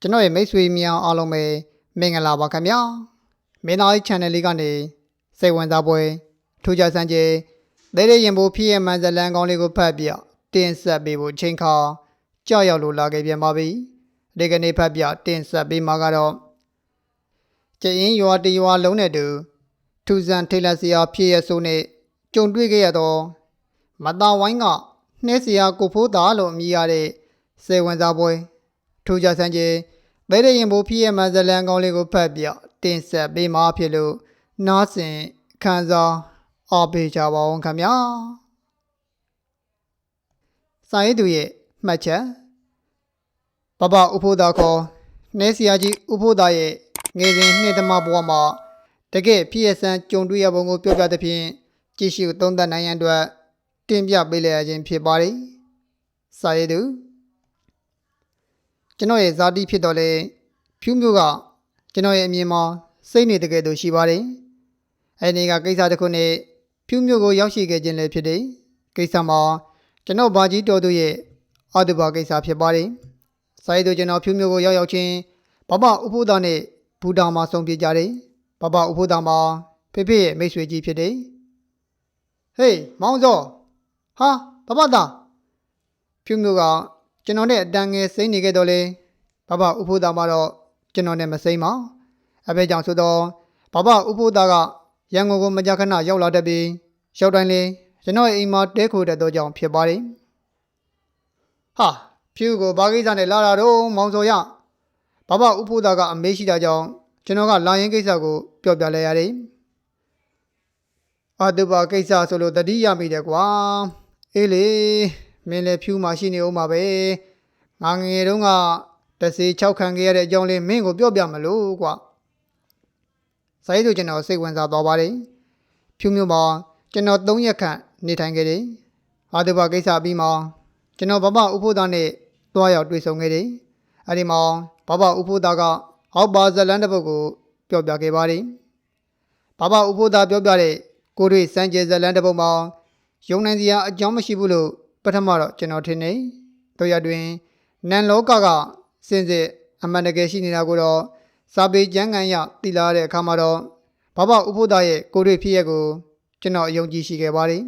ကျွန်တော်ရဲ့မိတ်ဆွေများအားလုံးပဲမင်္ဂလာပါခင်ဗျာမင်းသားကြီး channel လေးကနေစိတ်ဝင်စားပွဲထူးခြားစမ်းကြဲဒဲတဲ့ရင်ပိုဖြစ်ရဲ့မန်ဇလန်ကောင်းလေးကိုဖတ်ပြတင်ဆက်ပေးဖို့ချိန်ခါကြောက်ရောက်လို့လာခဲ့ပြန်ပါပြီဒီကနေ့ဖတ်ပြတင်ဆက်ပေးမှာကတော့ကျင်းရွာတရွာလုံးနဲ့တူထူးဆန်းထိတ်လန့်စရာဖြစ်ရဆိုးနဲ့ကြုံတွေ့ခဲ့ရတော့မတာဝိုင်းကနှဲစရာကိုဖိုးသားလို့အမည်ရတဲ့စေဝင်စားပွဲ ထူးခြားစမ်းကြဲဘဲတဲ့ရင်ပိုဖြစ်ရဲ့မန်ဇလန်ကောင်းလေးကိုဖတ်ပြတင်ဆက်ပေးမှာဖြစ်လို့နားဆင်ခံစားအားပေးကြပါအောင်ခင်ဗျာစာရေးသူရဲ့မှတ်ချက်ဘဘဥဖိုးသားခေါ်နှဲစရာကြီးဥဖိုးသားရဲ့ငယ်စဉ်နှစ်သမဘဝမှာတကယ်ဖြစ်ရဆန်းကြုံတွေ့ရပုံကိုပြောပြသဖြင့်ကြည့်ရှုသုံးသပ်နိုင်ရန်အတွက်တင်ပြပေးလိုက်ရခြင်းဖြစ်ပါတယ်စာရေးသူ ကျွန်တော်ရဲ့ဇာတိဖြစ်တော်လဲဖြူးမျိုးကကျွန်တော်ရဲ့အမြင်မှာစိတ်နေတကယ်တော့ရှိပါတယ်အဲဒီကကိစ္စတစ်ခုနဲ့ဖြူးမျိုးကိုရောက်ရှိခဲ့ခြင်းလည်းဖြစ်တယ်ကိစ္စမှာကျွန်တော်ဘာကြီးတော်သူရဲ့အတုပါကိစ္စဖြစ်ပါတယ်စာရေးသူကျွန်တော်ဖြူးမျိုးကိုရောက်ရောက်ချင်းဘဘဥဖို့သားနဲ့ဘူတာမှာဆုံပြကြတယ်ဘဘဥဖို့သားမှာဖေဖေရဲ့မိတ်ဆွေကြီးဖြစ်တယ်ဟေးမောင်စောဟာဘဘသားဖြူးမျိုးက ကျွန်တော်နဲ့အတန်ငယ်စိမ့်နေခဲ့တော့လေဘဘဥဖို့သားမှာတော့ကျွန်တော်နဲ့မစိမ့်ပါအဖေကြောင့်ဆိုတော့ဘဘဥဖို့သားကရန်ကုန်ကိုမကြခဏရောက်လာတတ်ပြီးရောက်တိုင်းလေကျွန်တော်ရဲ့အိမ်မှာတဲခိုတဲ့တော့ကြောင့်ဖြစ်ပါတယ်ဟာဖြူကိုဘာကိစ္စနဲ့လာတာတော့မောင်စောရဘဘဥဖို့သားကအမေးရှိတာကြောင့်ကျွန်တော်ကလာရင်ကိစ္စကိုပြောပြလဲရတယ်အတုပါကိစ္စဆိုလို့တတိယမိတယ်ကွာအေးလေ မင်းလည်းဖြူမှရှိနေအောင်ပါပဲငါငယ်တုန်းကတစေ6ခံခဲ့ရတဲ့အကြောင်းလေးမင်းကိုပြောပြမလို့ကွာစာရေးသူကျွန်တော်စိတ်ဝင်စားသွားပါတယ်ဖြူမျိုးမှာကျွန်တော်3ရက်ခန့်နေထိုင်ခဲ့တယ်အတုပါကိစ္စပြီးမှကျွန်တော်ဘဘဥဖို့သားနဲ့တွားရောက်တွေ့ဆုံခဲ့တယ်အဲ့ဒီမှာဘဘဥဖို့သားကအောက်ပါဇလန်တစ်ပုဒ်ကိုပြောပြခဲ့ပါတယ်ဘဘဥဖို့သားပြောပြတဲ့ကိုတွေ့စံကျေဇလန်တစ်ပုဒ်မှာယုံနိုင်စရာအကြောင်းမရှိဘူးလို့ ပထမတော့ကျွန်တော်ထင်နေတို့ရတွင်နန်လောကကစင်စစ်အမှန်တကယ်ရှိနေတာကိုတော့စာပေကျမ်းဂန်ရသိလာတဲ့အခါမှာတော့ဘဘဥဖို့သားရဲ့ကိုတွေ့ဖြစ်ရက်ကိုကျွန်တော်အယုံကြည်ရှိခဲ့ပါတယ်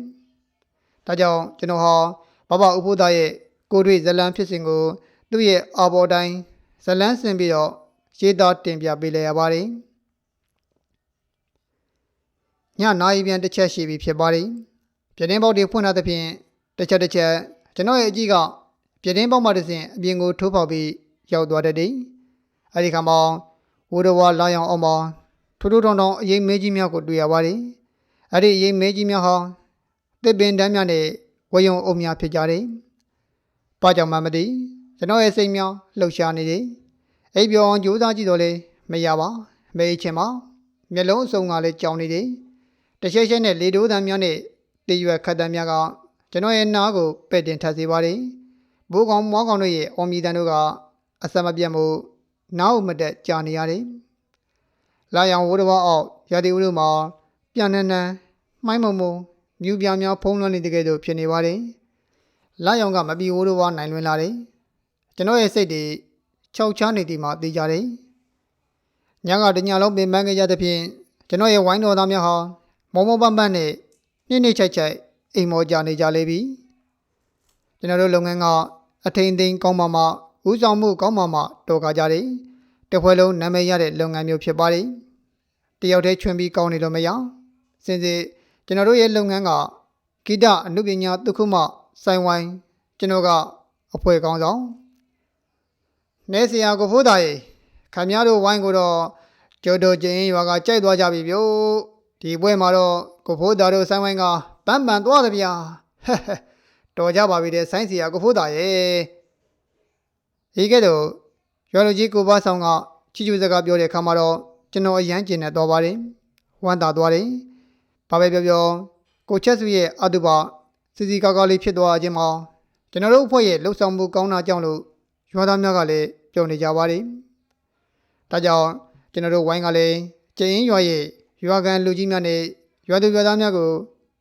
ဒါကြောင့်ကျွန်တော်ဟာဘဘဥဖို့သားရဲ့ကိုတွေ့ဇလန်ဖြစ်စဉ်ကိုသူ့ရဲ့အာဘော်တိုင်းဇလန်းဆင်ပြီးတော့ရေးသားတင်ပြပေးလိုက်ရပါတယ်ညနိုင်ပြန်တစ်ချက်ရှိပြီဖြစ်ပါတယ်ပြတင်းပေါက်တွေဖွင့်ထားသဖြင့် တစ်ချက်တစ်ချက်ကျွန်တော်ရဲ့အကြီးကပြတင်းပေါက်မှတစ်ဆင့်အပြင်ကိုထိုးပေါက်ပြီးရောက်သွားတဲ့တည်းအဲဒီခါမှာဝိုးတော်ဝါလာရောင်အောင်မှာထိုးထိုးတောင်တောင်အရေးမဲကြီးများကိုတွေ့ရပါတယ်အဲ့ဒီအရေးမဲကြီးများဟာတစ်ပင်တန်းများနဲ့ဝယုံအုံများဖြစ်ကြတယ်။ဘာကြောင့်မှမသိကျွန်တော်ရဲ့စိတ်များလှုပ်ရှားနေတယ်။အိပ်ပျော်အောင်ကြိုးစားကြည့်တော့လေမရပါမေးချင်ပါမျက်လုံးအစုံကလည်းကြောင်နေတယ်။တချက်ချက်နဲ့လေတိုးသံများနဲ့တရွက်ခတ်သံများက ကျွန်တော်ရဲ့နားကိုပဲ့တင်ထပ်စေပါတယ်။ဘိုးကောင်မွားကောင်တို့ရဲ့အော်မီတန်တို့ကအဆက်မပြတ်မှုနားအုပ်မတက်ကြာနေရတယ်။လာရောင်ဝိုးတော်အောက်ရာသီဥတုမှာပြန်နှန်းနှန်းမှိုင်းမုံမုံမြူပြားများဖုံးလွှမ်းနေတဲ့ကဲ့သို့ဖြစ်နေပါတယ်။လာရောင်ကမပြီးဝိုးတော်နိုင်လွင်လာတယ်။ကျွန်တော်ရဲ့စိတ်တွေခြောက်ချားနေသည်မှာသိကြတယ်။ညကတညလုံးပင်ပန်းခဲ့ကြသဖြင့်ကျွန်တော်ရဲ့ဝိုင်းတော်သားများဟာမောမောပန်းပန်းနဲ့နှိမ့်နှိမ့်ချိုက်ချိုက် အိမ်မောကြနေကြလေပြီ။ကျွန်တော်တို့လုပ်ငန်းကအထိန်သိမ်းကောင်းမှမှဦးဆောင်မှုကောင်းမှမှတော်ကားကြတယ်။တစ်ဖွဲ့လုံးနာမည်ရတဲ့လုပ်ငန်းမျိုးဖြစ်ပါတယ်။တယောက်တည်းချွင်ပြီးကောင်းနေလို့မရ။စင်စစ်ကျွန်တော်တို့ရဲ့လုပ်ငန်းကဂီတအနုပညာသုခုမှဆိုင်ဝိုင်းကျွန်တော်ကအဖွဲကောင်းဆောင်နေစရာကိုဖိုးသားရေခင်ဗျားတို့ဝိုင်းကိုတော့ကျိုးတို့ချင်းရွာကကြိုက်သွားကြပြီဗျို့ဒီပွဲမှာတော့ကိုဖိုးသားတို့ဆိုင်ဝိုင်းကပန်းပန်သွားတယ်ဗျာဟဲ့ဟဲ့တော်ကြပါပြီတဲ့ဆိုင်းစရာကိုဖိုးသားရေဒီကဲ့သို့ရွာလူကြီးကိုပါဆောင်ကချီချူစကားပြောတဲ့အခါမှာတော့ကျွန်တော်အရန်ကျင်နေတော့ပါတယ်ဝမ်းသာသွားတယ်ဘာပဲပြောပြောကိုချက်စုရဲ့အတုပစီစီကားကားလေးဖြစ်သွားခြင်းမှာကျွန်တော်တို့အဖွဲ့ရဲ့လှုပ်ဆောင်မှုကောင်းတာကြောင့်လို့ရွာသားများကလည်းပြောနေကြပါတယ်။ဒါကြောင့်ကျွန်တော်တို့ဝိုင်းကလည်းကျင်းရွာရဲ့ရွာကန်လူကြီးများနဲ့ရွာသူရွာသားများကို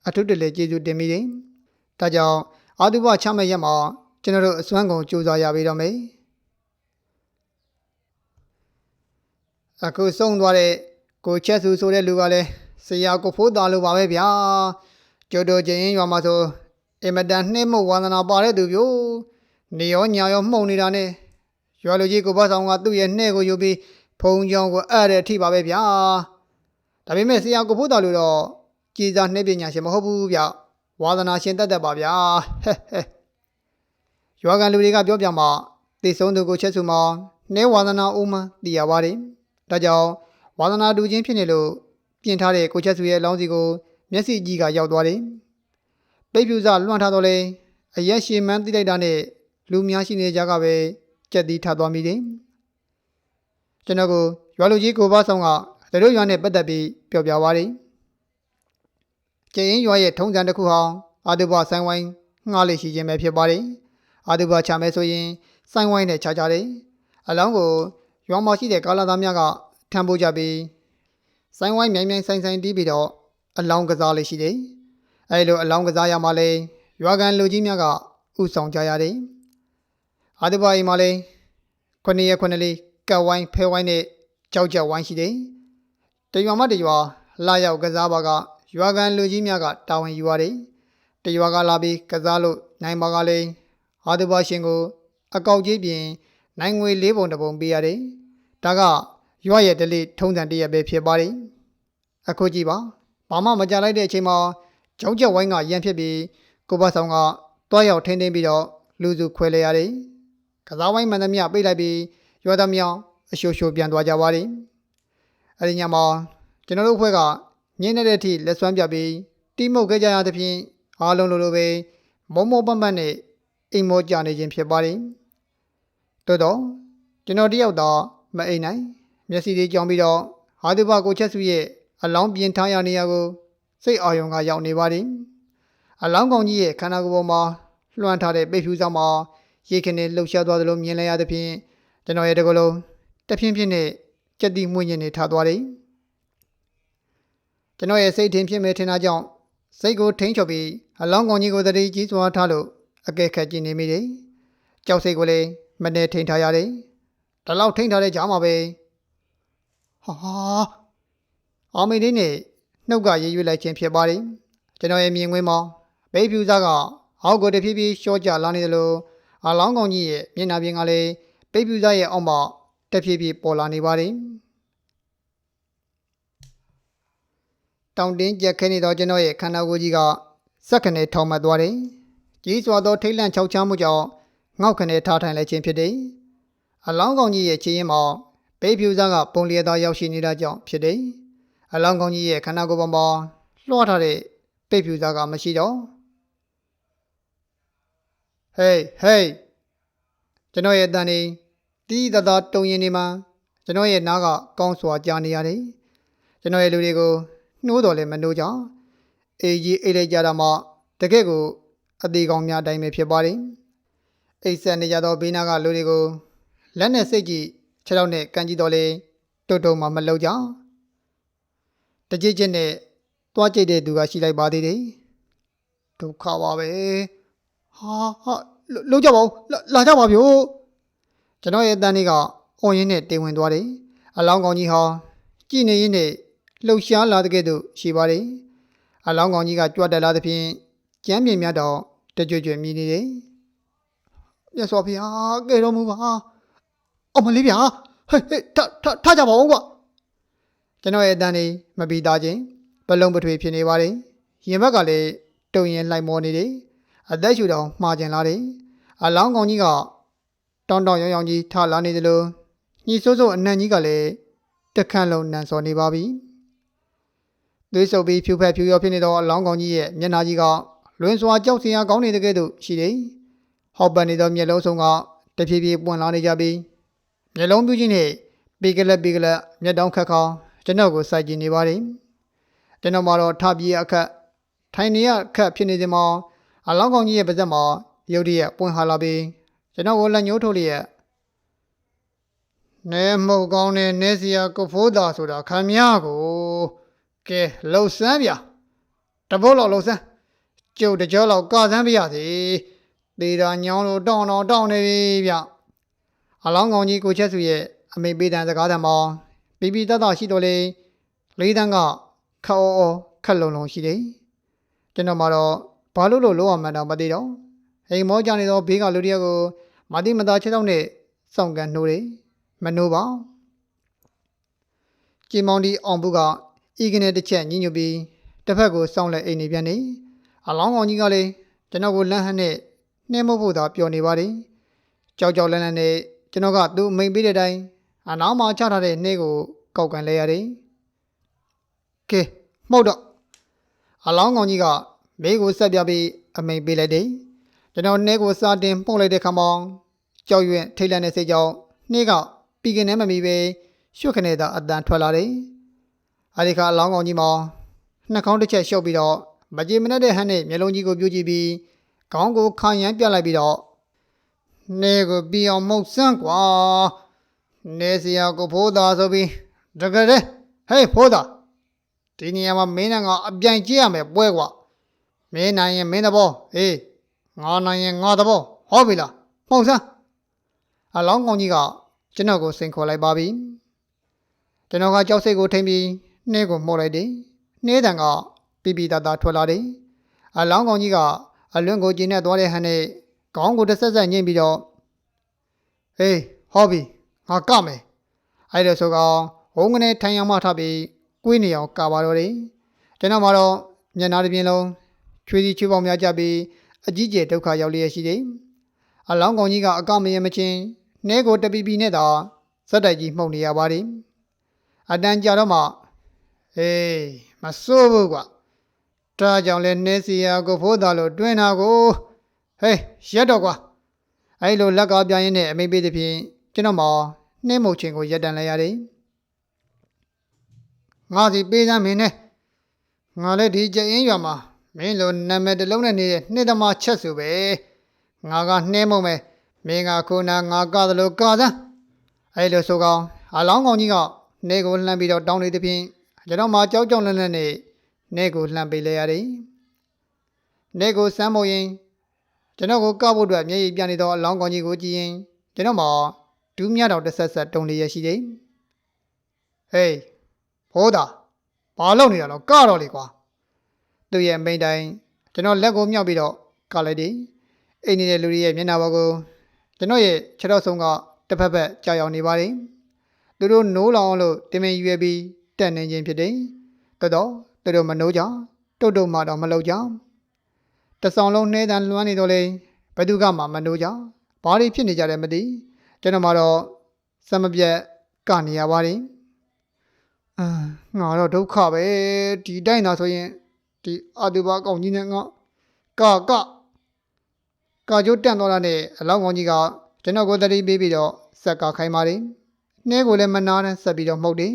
အထုတလေကျေးဇူးတင်မိတယ်။ဒါကြောင့်အာတုပချမဲ့ရက်မှာကျွန်တော်တို့အစွမ်းကုန်စူးစမ်းရပြီတော့မယ်အခုဆုံးသွားတဲ့ကိုချက်စုဆိုတဲ့လူကလည်းဆရာကိုဖိုးသားလိုပါပဲဗျာကျိုးတို့ချင်းရွာမှာဆိုအင်မတန်နှိမ့်မဝါသနာပါတဲ့သူပြိုနေရောညာရောမှုန်နေတာနဲ့ရွာလူကြီးကိုဘဆောင်ကသူ့ရဲ့နှဲ့ကိုယူပြီးဖုံကြောင်ကိုအဲ့တဲ့အထိပါပဲဗျာဒါပေမဲ့ဆရာကိုဖိုးသားလိုတော့ ကြည်စားနှိမ့်ပညာရှင်မဟုတ်ဘူးဗျဝါသနာရှင်တတ်တတ်ပါဗျာဟဲ့ဟဲ့ရွာကန်လူတွေကပြောပြမှာသိဆုံးသူကိုချက်စုမှာနှဲဝါသနာဦးမှသိရပါတယ်ဒါကြောင့်ဝါသနာတူချင်းဖြစ်နေလို့ပြင်ထားတဲ့ကိုချက်စုရဲ့အလောင်းစီကို မျက်စိကြီးကရောက်သွားတယ်ပိတ်ပြူစလွှမ်းထားတော့လေအရက်ရှည်မှန်းသိလိုက်တာနဲ့လူများရှိနေကြကပဲကြက်သီးထသွားမိတယ်ကျွန်တော်ကိုရွာလူကြီးကိုဘဆောင်ကတို့ရွာနဲ့ပတ်သက်ပြီးပြောပြသွားတယ် ကျရင်ရွာရဲ့ထုံးစံတစ်ခုဟောင်းအာတုဘဆိုင်ဝိုင်းငှားလေးရှိခြင်းပဲဖြစ်ပါတယ်အာတုဘချမယ်ဆိုရင်ဆိုင်ဝိုင်းနဲ့ခြားကြတယ်အလောင်းကိုရွာမှာရှိတဲ့ကာလာသားများကထမ်းပိုးကြပြီးဆိုင်ဝိုင်းမြိုင်မြိုင်ဆိုင်ဆိုင်တီးပြီးတော့အလောင်းကစားလေးရှိတယ်အဲလိုအလောင်းကစားရမှလဲရွာကန်လူကြီးများကဥဆောင်ကြရတယ်အာတုဘအိမ်မှာလဲခုနှစ်ရက်ခုနှစ်လေးကက်ဝိုင်းဖဲဝိုင်းနဲ့ကြောက်ကြောက်ဝိုင်းရှိတယ်တရွာမှတရွာလာရောက်ကစားပါက ရွာကန်လူကြီးများကတာဝန်ယူရတယ်။တရွာကလာပြီးကစားလို့နိုင်ပါကလေးအာဒဘရှင်ကို အကောက်ကြီးပြင် နိုင်ငွေလေးပုံတစ်ပုံပေးရတယ်။ဒါကရွာရဲ့တလေးထုံးစံတရက်ပဲဖြစ်ပါတယ်။အခုကြည့်ပါ။ဘာမှမကြလိုက်တဲ့အချိန်မှာကြောက်ကြက်ဝိုင်းကရန်ဖြစ်ပြီးကိုဘဆောင်ကတွားရောက်ထင်းထင်းပြီးတော့လူစုခွဲလိုက်ရတယ်။ကစားဝိုင်းမှန်သမျှပိတ်လိုက်ပြီးရွာသားမြောင်အရှိုးရှိုးပြန်သွားကြပါတယ်။အဲဒီညမှာကျွန်တော်တို့အဖွဲ့က ညင်းနေတဲ့အထိလက်ဆွမ်းပြပြီးတိမုတ်ခဲ့ကြရသဖြင့်အားလုံးလိုလိုပဲမုံမောပတ်ပတ်နဲ့အိမ်မောကြနေခြင်းဖြစ်ပါတယ်။တိုးတော့ကျွန်တော်တယောက်တော့မအိမ်နိုင် မျက်စိလေးကြောင်ပြီးတော့ဟာဒီဘကိုချက်စုရဲ့အလောင်းပြင်ထားရနေရကို စိတ်အာရုံကရောက်နေပါတယ်။အလောင်းကောင်ကြီးရဲ့ခန္ဓာကိုယ်ပေါ်မှာလွှမ်းထားတဲ့ပိတ်ဖြူဆောင်မှာရေခင်းနဲ့လှုပ်ရှားသွားသလိုမြင်လိုက်ရသဖြင့်ကျွန်တော်ရဲ့တကလုံးတဖြည်းဖြည်းနဲ့ကြက်တိမွေ့ညင်နေထားသွားတယ်။ ကျွန်တော်ရဲ့စိတ်ထင်ဖြစ်မဲ့ထင်တာကြောင့်စိတ်ကိုထိန်းချုပ်ပြီးအလောင်းကောင်ကြီးကိုတတိကြီးစွာထားလို့အကဲခတ်ကြည့်နေမိတယ်။ကြောက်စိတ်ကိုလည်းမနေထိန်ထားရတယ်။ဒါလောက်ထိန်ထားတဲ့ကြားမှာပဲဟာအာမေလေးနဲ့နှုတ်ကရေးရွေးလိုက်ခြင်းဖြစ်ပါတယ်။ကျွန်တော်ရဲ့မြင်ကွင်းမှာဘေးဖြူစားကအောက်ကိုတဖြည်းဖြည်းရှော့ကျလာနေတယ်လို့အလောင်းကောင်ကြီးရဲ့မျက်နှာပြင်ကလည်းဘေးဖြူစားရဲ့အောက်မှာတဖြည်းဖြည်းပေါ်လာနေပါတယ်။ တောင်တင်းကြက်ခဲနေသောကျွန်တော်ရဲ့ခန္ဓာကိုယ်ကြီးကစက်ခနဲ့ထောင်မှတ်သွားတယ်။ကြီးစွာသောထိတ်လန့်ချောက်ချမ်းမှုကြောင့်ငေါက်ခနဲ့ထားထိုင်လိုက်ခြင်းဖြစ်တယ်။အလောင်းကောင်ကြီးရဲ့ခြေရင်မှာဘေးဖြူစားကပုံလျက်သားရောက်ရှိနေတာကြောင့်ဖြစ်တယ်။အလောင်းကောင်ကြီးရဲ့ခန္ဓာကိုယ်ပေါ်မှာလွှားထားတဲ့ဘေးဖြူစားကမရှိတော့ဟေးဟေးကျွန်တော်ရဲ့အတန်နေတီးတသားတုံရင်နေမှာကျွန်တော်ရဲ့နားကကောင်းစွာကြားနေရတယ်။ကျွန်တော်ရဲ့လူတွေကို နှိုးတော်လည်းမနှိုးကြအေးကြီးအိတ်လိုက်ကြတာမှတကယ့်ကိုအသေးကောင်းများအတိုင်းပဲဖြစ်ပါတယ်အိတ်ဆက်နေကြသောဘေးနာကလူတွေကိုလက်နဲ့စိတ်ကြည့်ခြေထောက်နဲ့ကန်ကြည့်တော်လေတုတ်တုံမှမလောက်ကြတကြိတ်ချင်းနဲ့တွားကြိတ်တဲ့သူကရှိလိုက်ပါသေးတယ်ဒုက္ခပါပဲဟာဟာလောက်ကြပါဦးလာကြပါဗျို့ကျွန်တော်ရဲ့အတန်းလေးကអွန်ရင်းနဲ့တင်ဝင်သွားတယ်အလောင်းကောင်ကြီးဟာကြည်နေရင်းနဲ့ လှုပ်ရှားလာတဲ့ကဲ့သို့ရှိပါတယ်။အလောင်းကောင်ကြီးကကြွတက်လာသဖြင့်ကျမ်းမြေမြတ်တော့တကြွကြွမြည်နေတယ်။မြတ်စွာဘုရားကဲတော်မူပါ။အမလေးဗျာဟဲ့ဟဲ့ထထထကြပါဦးကွာ။ကျွန်တော်ရဲ့အတန်းလေးမပြီးသားချင်းပလုံပထွေဖြစ်နေပါတယ်။ရင်ဘက်ကလည်းတုံရင်လိုက်မောနေတယ်။အသက်ရှူတောင်မှားကျင်လာတယ်။အလောင်းကောင်ကြီးကတောင်းတောင်းရောင်ရောင်ကြီးထလာနေတယ်လို့ညီစိုးစိုးအနံ့ကြီးကလည်းတခန့်လုံးနန်စော်နေပါပြီ။ သွေးဆုပ်ပြီးဖြူဖက်ဖြူရောဖြစ်နေသောအလောင်းကောင်ကြီးရဲ့မျက်နှာကြီးကလွင်စွာကြောက်စရာကောင်းနေတဲ့ကဲ့သို့ရှိတယ်။ဟောက်ပန်နေသောမျက်လုံးစုံကတဖြည်းဖြည်းပွင့်လာနေကြပြီးမျက်လုံးပြူးကြီးနဲ့ပေကလက်ပေကလက်မျက်တောင်းခက်ခေါင်းကျွန်တော်ကိုစိုက်ကြည့်နေပါတယ်။ကျွန်တော်မှာတော့ထပြေးအခက်ထိုင်နေရအခက်ဖြစ်နေစဉ်မှာအလောင်းကောင်ကြီးရဲ့ပါဇက်မှာရုတ်တရက်ပွင့်ဟာလာပြီးကျွန်တော်ကိုလက်ညှိုးထုတ်လျက်နဲမှုတ်ကောင်းတဲ့နဲစရာကိုဖိုးတာဆိုတာခံမရကို ကဲလှုပ်ဆန်းဗျာတပုတ်လောက်လှုပ်ဆန်းကျုပ်တကြောလောက်ကဆန်းပြရစီသေးတာညောင်းလို့တောင်းတောင်းတောင်းနေပြီဗျအလောင်းကောင်ကြီးကိုချက်စုရဲ့အမေပေးတန်စကားတံမောင်ဘီဘီတတ်တာရှိတော့လေလေးတန်းကခက်အောအောခက်လုံလုံရှိတယ်ကျွန်တော်မှတော့ဘာလို့လို့လောရမှန်းတော့မသိတော့အိမ်မောကြနေတော့ဘေးကလူတယောက်ကိုမတိမသားချက်တော့နဲ့စောင့်ကန်နှိုးတယ်မနှိုးပါကြင်မောင်ဒီအောင်ဘူးက ဤကနေတစ်ချက်ညှညွတ်ပြီးတစ်ဖက်ကိုစောင့်လက်အိမ်နေပြန်နေအလောင်းကောင်ကြီးကလည်းကျွန်တော်ကိုလန့်ဟန့်နဲ့နှဲမဖို့သာပြောနေပါတယ်ကြောက်ကြောက်လန့်လန့်နဲ့ကျွန်တော်ကသူ့အမိန်ပေးတဲ့အတိုင်းအနောက်မှာချထားတဲ့နှဲကိုကောက်ကန်လဲရတယ်ကဲမှုတ်တော့အလောင်းကောင်ကြီးကမိကိုဆက်ပြပြီးအမိန်ပေးလိုက်တယ်ကျွန်တော်နှဲကိုစားတင်ပုတ်လိုက်တဲ့ခါမှာကြောက်ရွံ့ထိတ်လန့်တဲ့စိတ်ကြောင့်နှဲကပြီးကနေမမီပဲရွှတ်ခနဲ့သာအတန်ထွက်လာတယ် အဲဒီခါအလောင်းကောင်ကြီးမှာနှာခေါင်းတစ်ချက်ရှုပ်ပြီးတော့မကြေမနက်တဲ့ဟန်နဲ့မျက်လုံးကြီးကိုပြူးကြည့်ပြီးခေါင်းကိုခံရမ်းပြလိုက်ပြီးတော့နေကိုပြီးအောင်မုတ်ဆန်းကွာနေစရာကိုဖိုးသားဆိုပြီးတကယ်လေဟေးဖိုးသားဒီနေရာမှာမင်းနဲ့ငါအပြိုင်ကြည့်ရမယ်ပွဲကွာမင်းနိုင်ရင်မင်းသဘောအေးငါနိုင်ရင်ငါသဘောဟောပြီလားမဟုတ်စမ်းအလောင်းကောင်ကြီးကကျွန်တော်ကိုစိန်ခေါ်လိုက်ပါပြီကျွန်တော်ကကြောက်စိတ်ကိုထိမ့်ပြီး နှဲကိုမှုတ်လိုက်တယ်နှဲတံကပြပြသားသားထွက်လာတယ်အလောင်းကောင်ကြီးကအလွန့်ကိုကျင်းနဲ့သွားတဲ့ဟန်နဲ့ခေါင်းကိုတစ်ဆက်ဆက်ညှိပြီးတော့ဟေးဟောပြီငါကမယ်အဲ့ဒါဆိုကောင်ဟုံကနေထိုင်အောင်မထပြီးကွေးနေအောင်ကာပါတော့တယ်ကျွန်တော်မှတော့မျက်နှာတစ်ပြင်လုံးချွေးစီချွေးပေါင်းများကြပြီးအကြီးကျယ်ဒုက္ခရောက်လျက်ရှိတယ်အလောင်းကောင်ကြီးကအကမရင်မချင်းနှဲကိုတပီပီနဲ့သာစက်တိုက်ကြီးမှုန်နေရပါတယ်အတန်ကြာတော့မှ ဟေးမစိုးဘူးကွာဒါကြောင့်လဲနှဲစီယာကိုဖိုးသားလို့တွင်းတာကိုဟေးရက်တော့ကွာအဲ့လိုလက်ကားပြင်းနဲ့အမိတ်ပေးတဲ့ဖြင့်ကျွန်တော်မှနှင်းမုတ်ချင်းကိုရက်တန်လိုက်ရတယ်ငါစီပေးစမ်းမင်းနဲ့ငါလည်းဒီကြရင်ရွာမှာမင်းလိုနာမည်တစ်လုံးနဲ့နေတဲ့နှစ်သမားချက်စုပဲငါကနှင်းမုံမယ်မင်းကခုနငါကသလိုကစမ်းအဲ့လိုဆိုကောင်အလောင်းကောင်ကြီးကနေကိုလှမ်းပြီးတော့တောင်းနေတဲ့ဖြင့် ကျွန်တော်မှကြောက်ကြောက်လန့်လန့်နဲ့နေကိုလှမ်းပေးလိုက်ရတယ်နေကိုစမ်းမို့ရင်ကျွန်တော်ကိုကောက်ဖို့အတွက်မျက်ရည်ပြနေတော့အလောင်းကောင်ကြီးကိုကြည့်ရင်ကျွန်တော်မှဒူးမြတော်တစ်ဆက်ဆက်တုံလျက်ရှိတယ်ဟေးဖိုးတာဘာလုပ်နေတာလဲကတော့လေကွာသူ့ရဲ့မိန်တိုင်းကျွန်တော်လက်ကိုမြောက်ပြီးတော့ကလိုက်တယ်အိမ်နေတဲ့လူတွေရဲ့မျက်နှာပေါ်ကိုကျွန်တော်ရဲ့ခြေတော်ဆုံးကတစ်ဖက်ဖက်ကြောက်ရောက်နေပါတယ်သူတို့နိုးလောင်လို့တင်မင်ရွယ်ပြီး တက်နေခြင်းဖြစ်တယ်တော်တော်သူတို့မနိုးကြတုတ်တုတ်မှတော့မလုပ်ကြတဆောင်လုံးနှဲတန်လွမ်းနေတော့လေဘယ်သူကမှမနိုးကြဘာတွေဖြစ်နေကြတယ်မသိကျွန်တော်မှတော့စမပြက်ကနေရပါတယ်အာငါတော့ဒုက္ခပဲဒီတိုင်းသာဆိုရင်ဒီအတုပါကောင်ကြီးနဲ့ငါကကကာကျိုးတန့်သွားတာနဲ့အလောင်းကောင်ကြီးကကျွန်တော်ကိုတတိပေးပြီးတော့ဆက်ကခိုင်းပါတယ်နှဲကိုလည်းမနာနဲ့ဆက်ပြီးတော့မှုတ်တယ်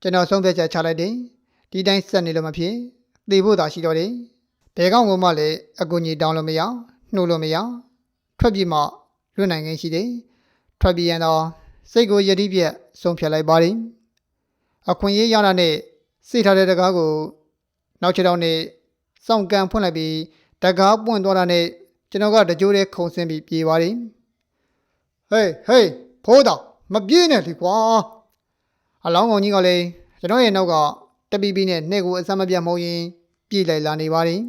ကျွန်တော်ဆုံးဖြတ်ချက်ချလိုက်တယ်ဒီတိုင်းဆက်နေလို့မဖြစ်သေဖို့သာရှိတော့တယ်ဘယ်ကောင်ကမှလည်းအကူကြီးတောင်းလို့မရနှိုးလို့မရထွက်ပြေးမှလွတ်နိုင်ခြင်းရှိတယ်ထွက်ပြေးရင်တော့စိတ်ကိုယတိပြက်ဆုံးဖြတ်လိုက်ပါတယ်အခွင့်အရေးရတာနဲ့စိတ်ထားတဲ့တကားကိုနောက်ချက်တော့နဲ့စောင့်ကန်ဖွင့်လိုက်ပြီးတကားပွင့်သွားတာနဲ့ကျွန်တော်ကတကြိုးတည်းခုံဆင်းပြီးပြေးပါတယ်ဟေးဟေးဖိုးတော်မပြေးနဲ့လေကွာ အလောင်းကောင်ကြီးကလည်းကျွန်တော်ရဲ့နောက်ကတပီပီနဲ့နှဲ့ကိုအစမပြတ်မဟုတ်ရင်ပြေးလိုက်လာနေပါတယ်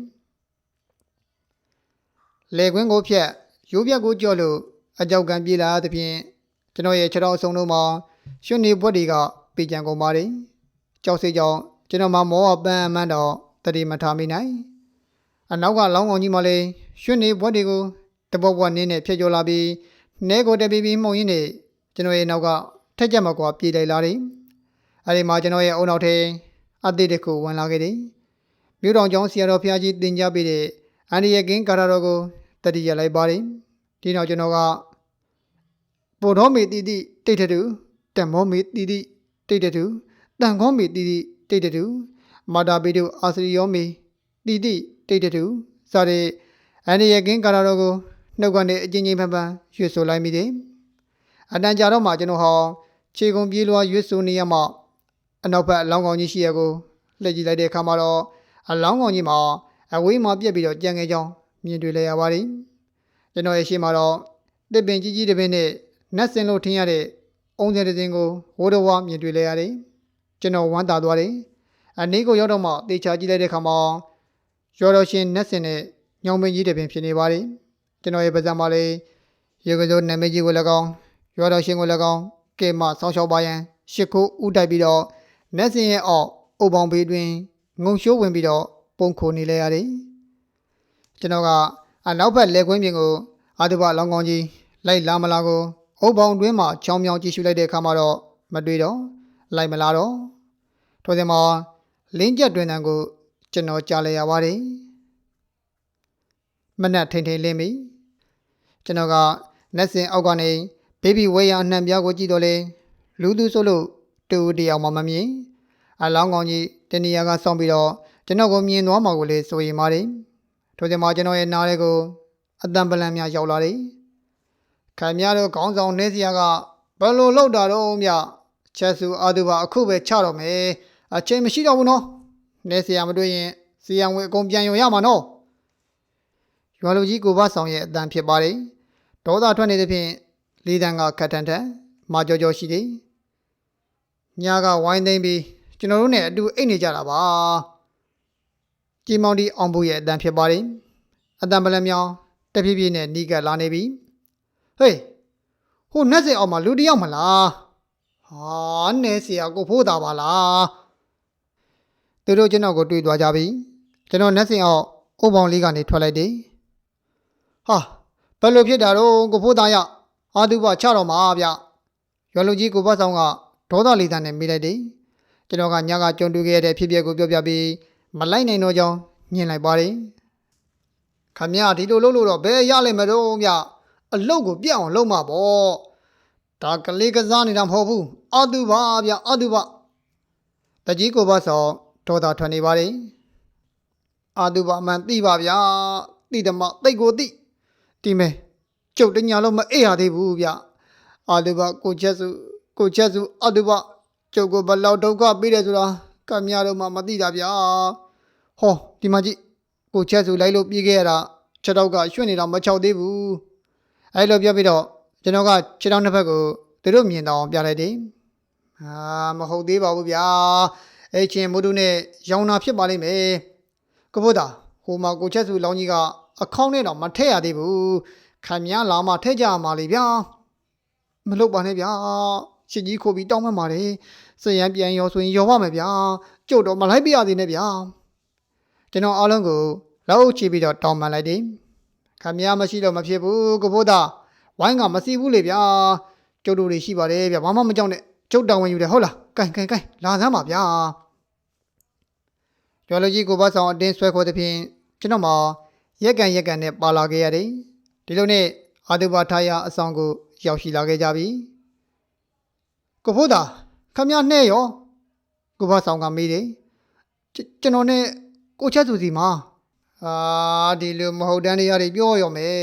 လေကွင်းကိုဖြတ်ရိုးပြက်ကိုကြော့လို့အကြောက်ကံပြေးလာသဖြင့်ကျွန်တော်ရဲ့ခြေတော်အစုံလုံးမှာရွှေနေဘွက်တွေကပေကြံကုန်ပါတယ်ကြောက်စိတ်ကြောင့်ကျွန်တော်မှမောပန်းအမှန်းတော့တတိမထားမိနိုင်အနောက်ကလောင်းကောင်ကြီးမှလည်းရွှေနေဘွက်တွေကိုတပုတ်ဘွက်နင်းနဲ့ဖြတ်ကျော်လာပြီးနဲကိုတပီပီမှုန်ရင်းနဲ့ကျွန်တော်ရဲ့နောက်ကထက်ကြက်မကွာပြေးလိုက်လာတယ် အဲဒီမှာကျွန်တော်ရဲ့အုံနောက်ထဲအသေးတစ်ခုဝင်လာခဲ့တယ်မြို့တော်ကျောင်းဆရာတော်ဖျားကြီးတင်ကြပေးတဲ့အန်ဒီရဲ့ကင်းကာရာတော်ကိုတတိရလိုက်ပါတယ်ဒီနောက်ကျွန်တော်ကပိုတော်မီတီတီတိတ်တတူတံမောမီတီတီတိတ်တတူတန်ခေါမီတီတီတိတ်တတူမာတာပီတုအာစရီယောမီတီတီတိတ်တတူစတဲ့အန်ဒီရဲ့ကင်းကာရာတော်ကိုနှုတ်ကနေအချင်းချင်းဖန်ဖန်ရွှေ့ဆိုလိုက်မိတယ်အတန်ကြာတော့မှကျွန်တော်ဟောခြေကုံပြေးလွှာရွှေ့ဆိုနေရမှ အနောက်ဘက်အလောင်းကောင်ကြီးရှိရကိုလှည့်ကြည့်လိုက်တဲ့အခါမှာတော့အလောင်းကောင်ကြီးမှာအဝေးမှာပြက်ပြီးတော့ကြံငယ်ကြောင်းမြင်တွေ့လဲရပါတယ်ကျွန်တော်ရဲ့ရှေ့မှာတော့တစ်ပင်ကြီးကြီးတစ်ပင်နဲ့နတ်စင်လို့ထင်ရတဲ့အုံစင်တစ်စင်ကိုဝိုးတော်ဝါမြင်တွေ့လဲရတယ်ကျွန်တော်ဝမ်းသာသွားတယ်အနည်းကိုရောက်တော့မှတေချာကြည့်လိုက်တဲ့အခါမှာရော်တော်ရှင်နတ်စင်နဲ့ညောင်မင်းကြီးတစ်ပင်ဖြစ်နေပါတယ်ကျွန်တော်ရဲ့ပါးစပ်မှာလည်းရေကစိုးနာမည်ကြီးကိုလည်းကောင်းရော်တော်ရှင်ကိုလည်းကောင်းကဲမဆောင်းရှောက်ပါရန်ရှစ်ခိုးဥတိုက်ပြီးတော့ နတ်စင်ရဲ့အောက်အုပ်ပေါင်းဘေးတွင်ငုံရှိုးဝင်ပြီးတော့ပုံခိုနေလဲရတယ်ကျွန်တော်ကအနောက်ဘက်လက်ကွင်းပြင်ကိုအာတုဘလောင်းကောင်းကြီးလိုက်လာမလားကိုအုပ်ပေါင်းတွင်းမှာချောင်းမြောင်းကြည့်ရှုလိုက်တဲ့အခါမှာတော့မတွေ့တော့လိုက်မလာတော့ထိုစဉ်မှာလင်းကျက်တွင်တန်ကိုကျွန်တော်ကြားလိုက်ရပါတယ်မနက်ထိန်ထိန်လင်းပြီကျွန်တော်ကနက်စင်အောက်ကနေဘေဘီဝေးရအနှံပြားကိုကြည့်တော့လေလူသူဆိုလို့ တူတယောက်မှမမြင်အလောင်းကောင်းကြီးတနေရာကစောင့်ပြီးတော့ကျွန်တော်ကိုမြင်သွားမှာကိုလေဆိုရင်ပါတယ်ထိုစဉ်မှာကျွန်တော်ရဲ့နားလေးကိုအတန်ပလန်များရောက်လာတယ်ခင်ဗျားတို့ခေါင်းဆောင်နေစရာကဘယ်လိုလုပ်တာတော့မြချက်စုအာသူပါအခုပဲချတော့မယ်အချိန်မရှိတော့ဘူးနော်နေစရာမတွေ့ရင်စီယံဝင်အကုန်ပြန်ရုံရမှာနော်ရွာလူကြီးကိုဘဆောင်ရဲ့အတန်ဖြစ်ပါတယ်ဒေါသထွက်နေသဖြင့်လေးတန်းကခတ်ထန်ထန်မာကြောကြောရှိတယ် မြားကဝိုင်းသိမ့်ပြီးကျွန်တော်တို့နဲ့အတူအိတ်နေကြတာပါကြည်မောင်တီအောင်ဘူးရဲ့အတန်ဖြစ်ပါတယ်အတန်ပလန်မြောင်တဖြည်းဖြည်းနဲ့နီးကပ်လာနေပြီဟေးဟိုနှက်စင်အောင်မှာလူတယောက်မလားဟာနဲစရာကိုဖို့တာပါလားသူတို့ကျွန်တော်ကိုတွေ့သွားကြပြီကျွန်တော်နှက်စင်အောင်အိုးပေါင်လေးကနေထွက်လိုက်တယ်ဟာဘယ်လိုဖြစ်တာတော့ကိုဖို့တာရအာသူဘချတော့မှာဗျရွာလူကြီးကိုဘတ်ဆောင်က ဒေါသလေးတန်းနဲ့မိလိုက်တယ်ကျွန်တော်ကညကကြုံတွေ့ခဲ့တဲ့ဖြစ်ပျက်ကိုပြောပြပြီးမလိုက်နိုင်တော့ကြောင်းညင်လိုက်ပါတယ်ခမရဒီလိုလုပ်လို့တော့ဘယ်ရလိမ့်မတော့မြအလုတ်ကိုပြတ်အောင်လုပ်မှာပေါ့ဒါကလေးကစားနေတာမဟုတ်ဘူးအာတုဘဗျအာတုဘတကြီးကိုဘတ်ဆောင်ဒေါသထွက်နေပါတယ်အာတုဘအမှန်သိပါဗျာသိတယ်မသိတ်ကိုသိဒီမဲကျုပ်တညာလုံးမအေးရသေးဘူးဗျအာတုဘကိုချက်စု ကိုချက်စုအာတုဘကျုပ်ကိုဘယ်လောက်ဒုက္ခပေးတယ်ဆိုတာကမြတော့မှမသိတာဗျာဟောဒီမှာကြည့်ကိုချက်စုလိုက်လို့ပြေးခဲ့ရတာခြေတော့ကရွှင့်နေတာမချောက်သေးဘူးအဲ့လိုပြောပြီးတော့ကျွန်တော်ကခြေထောက်နှစ်ဖက်ကိုသူတို့မြင်တော့ပြလိုက်တယ်အာမဟုတ်သေးပါဘူးဗျာအဲ့ချင်းမိုးတို့နဲ့ရောင်နာဖြစ်ပါလိမ့်မယ်ကဘုဒ္ဓဟိုမှာကိုချက်စုလောင်းကြီးကအခေါင်းနဲ့တော့မထည့်ရသေးဘူးခံမြလာမှထည့်ကြရမှာလေဗျာမလုပ်ပါနဲ့ဗျာ ရှစ်ကြီးခိုးပြီးတောင်းမှမှာတယ်စရံပြန်ရောဆိုရင်ရောပါမယ်ဗျာကျုပ်တော့မလိုက်ပြရသေးနဲ့ဗျာကျွန်တော်အားလုံးကိုလောက်ချီပြီးတော့တောင်းပန်လိုက်တယ်ခံမြမရှိတော့မဖြစ်ဘူးကဘုဒ္ဓဝိုင်းကမစီဘူးလေဗျာကျုပ်တို့တွေရှိပါတယ်ဗျာဘာမှမကြောက်နဲ့ကျုပ်တောင်းဝင်ယူတယ်ဟုတ်လားကင်ကင်ကင်လာစမ်းပါဗျာကျော်လူကြီးကိုဘဆောင်အတင်းဆွဲခေါ်တဲ့ဖြင့်ကျွန်တော်မှာရက်ကန်ရက်ကန်နဲ့ပါလာခဲ့ရတယ်ဒီလိုနဲ့အာတုဘထားရအဆောင်ကိုရောက်ရှိလာခဲ့ကြပြီ ကိုဖိုးတာခမရနှဲ့ရောကိုဘဆောင်ကမေးတယ်ကျွန်တော်နဲ့ကိုချက်သူစီမှာအာဒီလိုမဟုတ်တန်းတွေရတယ်ပြောရောမယ်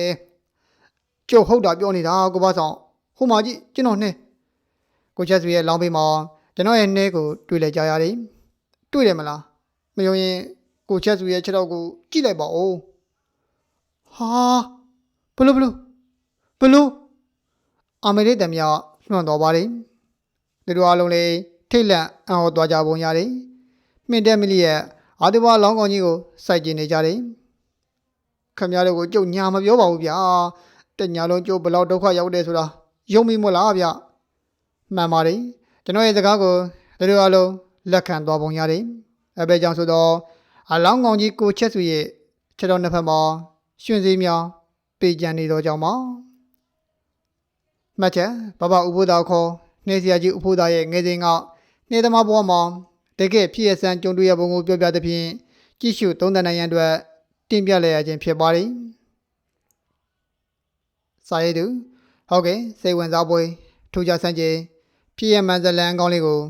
ကျုပ်ဟုတ်တာပြောနေတာကိုဘဆောင်ဟိုမှာကြည့်ကျွန်တော်နှဲကိုချက်သူရဲ့လောင်းပေးမှာကျွန်တော်ရဲ့နှဲကိုတွေ့လဲကြရတယ်တွေ့တယ်မလားမယုံရင်ကိုချက်သူရဲ့ခြေထောက်ကိုကြည့်လိုက်ပါဦးဟာဘလို့ဘလို့ဘလို့အမေရိတမယလွှန်တော်ပါတယ် သူတို့အားလုံးလေးထိတ်လန့်အံ့ဩသွားကြပုံရတယ်မြင့်တက်မီလီရဲ့အာဒီဘာလောင်းကောင်ကြီးကိုစိုက်ကျင်နေကြတယ်ခမရတို့ကိုကြုတ်ညာမပြောပါဘူးဗျာတညာလုံးကြုတ်ဘလောက်ဒုက္ခရောက်တယ်ဆိုတာယုံမိမို့လားဗျမှန်ပါတယ်ကျွန်တော်ရဲ့စကားကိုသူတို့အားလုံးလက်ခံသွားပုံရတယ်အဘဲကြောင့်ဆိုတော့အလောင်းကောင်ကြီးကိုချက်စုရဲ့ချက်တော်နှစ်ဖက်မှာရှင်စည်းများပေကြံနေတော့ကြောင်းပါမှတ်ချက်ဘဘဥပိုးသားခေါ် နေစရာကြီးဥပိုးသားရဲ့ငယ်စဉ်ကနေသမားဘဝမှာတကယ်ဖြစ်ရဆန်းကြုံတွေ့ရပုံကိုပြောပြသဖြင့်ကြည့်ရှုသုံးသပ်နိုင်ရန်အတွက်တင်ပြလိုက်ရခြင်းဖြစ်ပါတယ်စာရေးသူဟုတ်ကဲ့စိတ်ဝင်စားပွဲထူးခြားဆန်းကျင်ဖြစ်ရမှန်ဇလန်ကောင်းလေးကို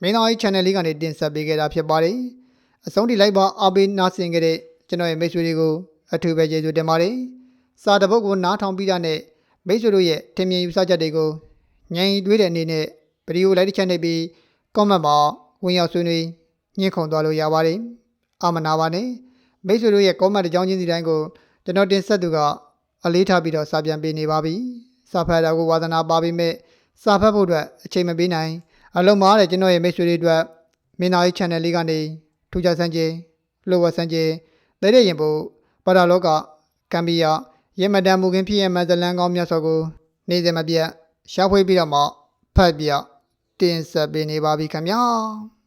မင်းတော်ကြီး channel လေးကနေတင်ဆက်ပေးခဲ့တာဖြစ်ပါတယ်အဆုံးထိလိုက်ပါအားပေးနားဆင်ခဲ့တဲ့ကျွန်တော်ရဲ့မိတ်ဆွေတွေကိုအထူးပဲကျေးဇူးတင်ပါတယ်စာတပုတ်ကိုနားထောင်ပြီးတာနဲ့မိတ်ဆွေတို့ရဲ့ထင်မြင်ယူဆချက်တွေကို ညံရီတွေးတဲ့အနေနဲ့ဗီဒီယိုလိုက်တစ်ချက်နှိပ်ပြီး comment မှာဝင်ရောက်ဆွေးနွေးညှင်းခုန်သွားလို့ရပါတယ်။အမနာပါနဲ့။မိတ်ဆွေတို့ရဲ့ comment တစ်ကြောင်းချင်းစီတိုင်းကိုကျွန်တော်တင်ဆက်သူကအလေးထားပြီးတော့စာပြန်ပေးနေပါပြီ။စာဖတ်တာကိုဝါသနာပါပေမဲ့စာဖတ်ဖို့အတွက်အချိန်မပေးနိုင်အလုံးမားတဲ့ကျွန်တော်ရဲ့မိတ်ဆွေတွေအတွက်မင်းသားရေး channel လေးကနေထူးခြားစံချင်းလိုဝဆန်းချင်းတရရင်ဖို့ပါတာလောကကံပီယရမတန်မူခင်ဖြစ်ရမဇလန်ကောင်းမြတ်စွာကို နေစမပြတ် ရှာဖွေပြီးတော့မှဖတ်ပြတင်ဆက်ပေးနေပါပြီခင်ဗျာ။